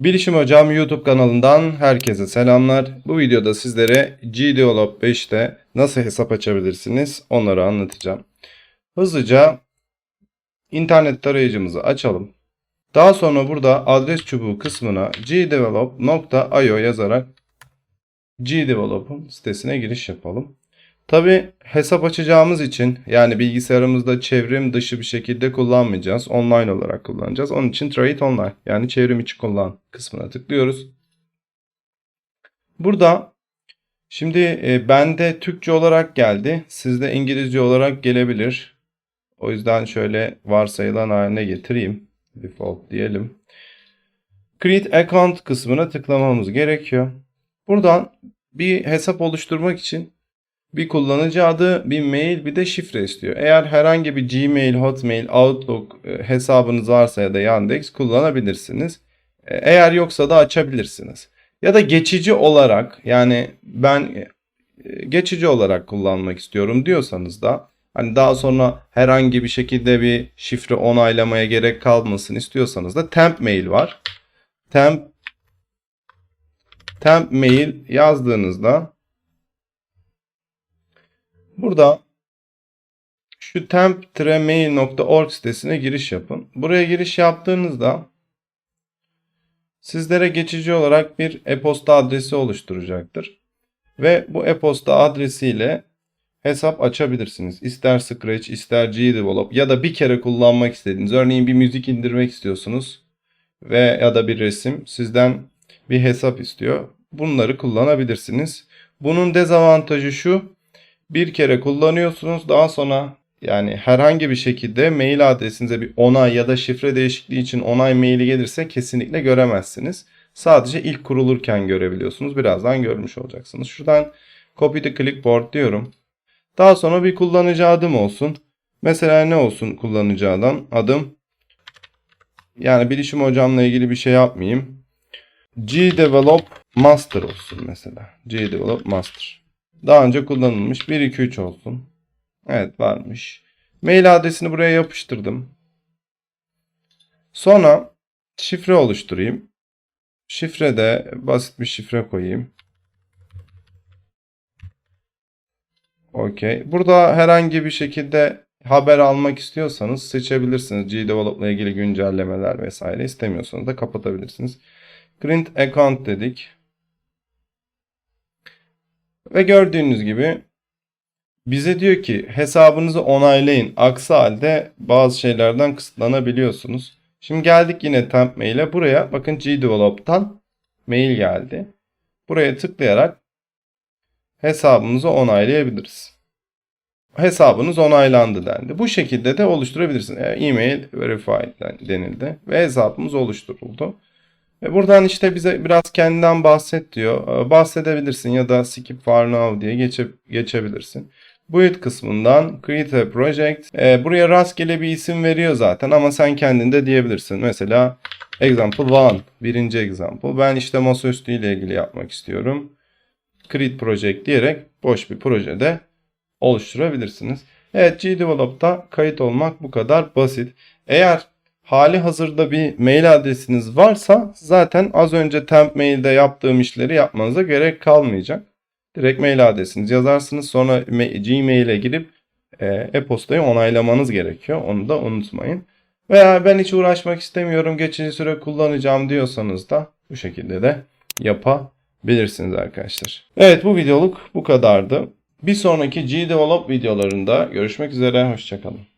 Bilişim Hocam YouTube kanalından herkese selamlar. Bu videoda sizlere GDevelop 5'te nasıl hesap açabilirsiniz onları anlatacağım. Hızlıca internet tarayıcımızı açalım. Daha sonra burada adres çubuğu kısmına gdevelop.io yazarak gdevelop'un sitesine giriş yapalım. Tabi hesap açacağımız için yani bilgisayarımızda çevrim dışı bir şekilde kullanmayacağız. Online olarak kullanacağız. Onun için Trade Online yani çevrim içi kullan kısmına tıklıyoruz. Burada şimdi e, bende Türkçe olarak geldi. Sizde İngilizce olarak gelebilir. O yüzden şöyle varsayılan haline getireyim. Default diyelim. Create Account kısmına tıklamamız gerekiyor. Buradan bir hesap oluşturmak için bir kullanıcı adı, bir mail, bir de şifre istiyor. Eğer herhangi bir Gmail, Hotmail, Outlook e, hesabınız varsa ya da Yandex kullanabilirsiniz. E, Eğer yoksa da açabilirsiniz. Ya da geçici olarak yani ben e, geçici olarak kullanmak istiyorum diyorsanız da hani daha sonra herhangi bir şekilde bir şifre onaylamaya gerek kalmasın istiyorsanız da temp mail var. Temp temp mail yazdığınızda Burada şu temp-mail.org sitesine giriş yapın. Buraya giriş yaptığınızda sizlere geçici olarak bir e-posta adresi oluşturacaktır. Ve bu e-posta adresiyle hesap açabilirsiniz. İster Scratch, ister GDevelop ya da bir kere kullanmak istediğiniz. Örneğin bir müzik indirmek istiyorsunuz ve ya da bir resim sizden bir hesap istiyor. Bunları kullanabilirsiniz. Bunun dezavantajı şu bir kere kullanıyorsunuz. Daha sonra yani herhangi bir şekilde mail adresinize bir onay ya da şifre değişikliği için onay maili gelirse kesinlikle göremezsiniz. Sadece ilk kurulurken görebiliyorsunuz. Birazdan görmüş olacaksınız. Şuradan copy to clipboard diyorum. Daha sonra bir kullanıcı adım olsun. Mesela ne olsun kullanıcı adım? Adım. Yani bilişim hocamla ilgili bir şey yapmayayım. Gdevelop Master olsun mesela. Gdevelop Master. Daha önce kullanılmış 1 2 3 olsun. Evet varmış. Mail adresini buraya yapıştırdım. Sonra şifre oluşturayım. Şifrede basit bir şifre koyayım. Okey. Burada herhangi bir şekilde haber almak istiyorsanız seçebilirsiniz. GDevelop ile ilgili güncellemeler vesaire istemiyorsanız da kapatabilirsiniz. Print account dedik. Ve gördüğünüz gibi bize diyor ki hesabınızı onaylayın. Aksi halde bazı şeylerden kısıtlanabiliyorsunuz. Şimdi geldik yine temp mail'e. Buraya bakın gdevelop'tan mail geldi. Buraya tıklayarak hesabımızı onaylayabiliriz. Hesabınız onaylandı dendi. Bu şekilde de oluşturabilirsiniz. E-mail verified denildi ve hesabımız oluşturuldu. Ve buradan işte bize biraz kendinden bahset diyor. Ee, Bahsedebilirsin ya da skip for now diye geçe, geçebilirsin. Build kısmından create a project. Ee, buraya rastgele bir isim veriyor zaten ama sen kendin de diyebilirsin. Mesela example one. Birinci example. Ben işte masaüstü ile ilgili yapmak istiyorum. Create project diyerek boş bir projede oluşturabilirsiniz. Evet GDevelop'ta kayıt olmak bu kadar basit. Eğer hali hazırda bir mail adresiniz varsa zaten az önce temp mailde yaptığım işleri yapmanıza gerek kalmayacak. Direkt mail adresinizi yazarsınız sonra Gmail'e girip e, e-postayı onaylamanız gerekiyor. Onu da unutmayın. Veya ben hiç uğraşmak istemiyorum geçici süre kullanacağım diyorsanız da bu şekilde de yapabilirsiniz arkadaşlar. Evet bu videoluk bu kadardı. Bir sonraki GDevelop videolarında görüşmek üzere. Hoşçakalın.